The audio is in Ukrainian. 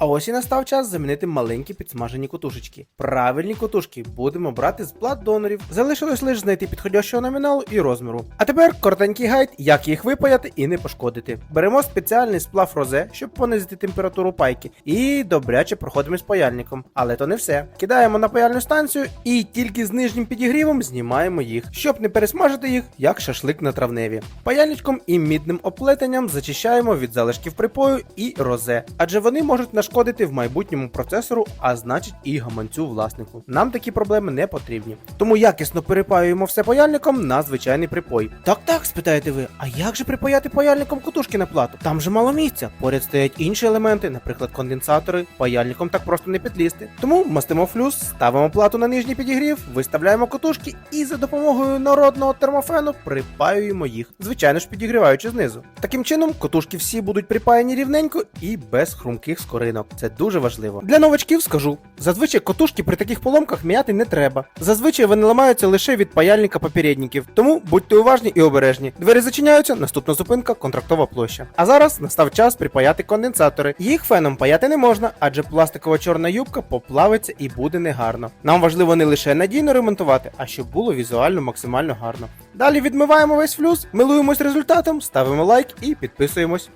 А ось і настав час замінити маленькі підсмажені котушечки. Правильні котушки будемо брати з плат донорів. Залишилось лише знайти підходящого номіналу і розміру. А тепер коротенький гайд, як їх випаяти і не пошкодити. Беремо спеціальний сплав розе, щоб понизити температуру пайки, і добряче проходимо з паяльником. Але то не все. Кидаємо на паяльну станцію і тільки з нижнім підігрівом знімаємо їх, щоб не пересмажити їх, як шашлик на травневі. Паяльничком і мідним оплетенням зачищаємо від залишків припою і розе, адже вони можуть нашкодити в майбутньому процесору, а значить і гаманцю власнику. Нам такі проблеми не потрібні. Тому якісно перепаюємо все паяльником на звичайний припой. Так, так, спитаєте ви, а як же припаяти паяльником кутушки на плату? Там же мало місця. Поряд стоять інші елементи, наприклад, конденсатори. Паяльником так просто не підлізти. Тому мастимо флюс, ставимо плату на нижній підігрів, виставляємо котушки і за допомогою народного термофену припаюємо їх, звичайно ж підігріваючи знизу. Таким чином, котушки всі будуть припаяні рівненько і без хрумких скоринок. Це дуже важливо. Для новачків скажу: зазвичай котушки при таких поломках м'яти не треба. Зазвичай вони ламаються лише від паяльника попередників. Тому будьте уважні і обережні. Двері зачиняються, наступна зупинка контрактова площа. А зараз настав час припаяти конденсатори. Їх феном паяти не можна, адже пластикова чорна юбка поплавиться і буде негарно. Нам важливо не лише надійно ремонтувати, а щоб було візуально максимально гарно. Далі відмиваємо весь флюс, милуємось результатом, ставимо лайк і підписуємось.